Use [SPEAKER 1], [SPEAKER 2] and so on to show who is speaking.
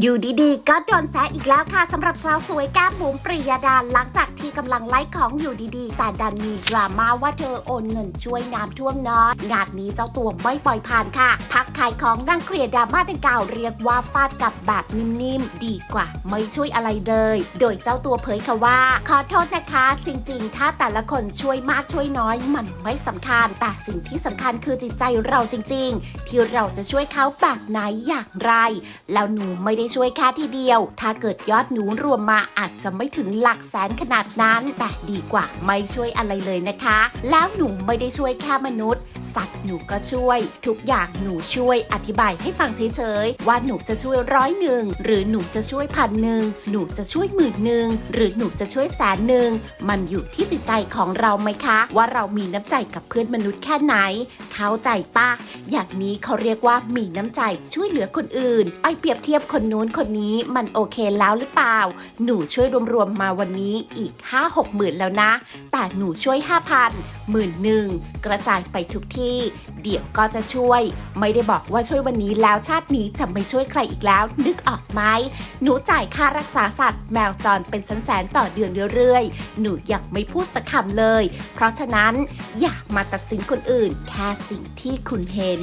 [SPEAKER 1] อยู่ดีๆ ก็โดนแซะอีกแล้วค่ะสำหรับสาวสวยแก้มบุ๋มปริยดาหลังจากที่กำลังไล่ของอยู่ดีๆ แต่ดันมีดราม่าว่าเธอโอนเงินช่วยน้ำท่วมน้อยงานนี้เจ้าตัวไม่ปล่อยผ่านค่ะ พักขายของนั่งเคลียร์ดราม่าดังกล่าวเรียกว่าฟาดกลับแบบนิ่มๆ ดีกว่า ไม่ช่วยอะไรเลย โดยเจ้าตัวเผยค่ะว่า ขอโทษนะคะ จริงๆ ถ้าแต่ละคนช่วยมากช่วยน้อยมันไม่สำคัญ แต่สิ่งที่สำคัญคือจิตใจเราจริง ๆ ที่เราจะช่วยเขาแบบไหนอย่างไร แล้วหนูไม่ได้ได้ช่วยแค่ทีเดียว ถ้าเกิดยอดหนูรวมมาอาจจะไม่ถึงหลักแสนขนาดนั้น แต่ดีกว่าไม่ช่วยอะไรเลยนะคะ แล้วหนูไม่ได้ช่วยแค่มนุษย์ สัตว์หนูก็ช่วย ทุกอย่างหนูช่วยอธิบายให้ฟังเฉยๆว่าหนูจะช่วยร้อยหนึ่งหรือหนูจะช่วยพันหนึ่งหนูจะช่วยหมื่นหนึ่งหรือหนูจะช่วยแสนหนึ่งมันอยู่ที่จิตใจของเราไหมคะ ว่าเรามีน้ำใจกับเพื่อนมนุษย์แค่ไหน เข้าใจปะอย่างนี้เขาเรียกว่ามีน้ำใจช่วยเหลือคนอื่น ไปเปรียบเทียบคนนู้นคนนี้มันโอเคแล้วหรือเปล่า หนูช่วยรวมๆมาวันนี้อีก 5 6หมื่นแล้วนะ แต่หนูช่วย 5,000หมื่นหนึ่งกระจายไปทุกที่ เดี๋ยวก็จะช่วย ไม่ได้บอกว่าช่วยวันนี้แล้วชาตินี้จะไม่ช่วยใครอีกแล้ว นึกออกไหมหนูจ่ายค่ารักษาสัตว์แมวจรเป็นแสนๆต่อเดือนเรื่อยๆ หนูยังไม่พูดสักคำเลย เพราะฉะนั้นอย่ามาตัดสินคนอื่น แค่สิ่งที่คุณเห็น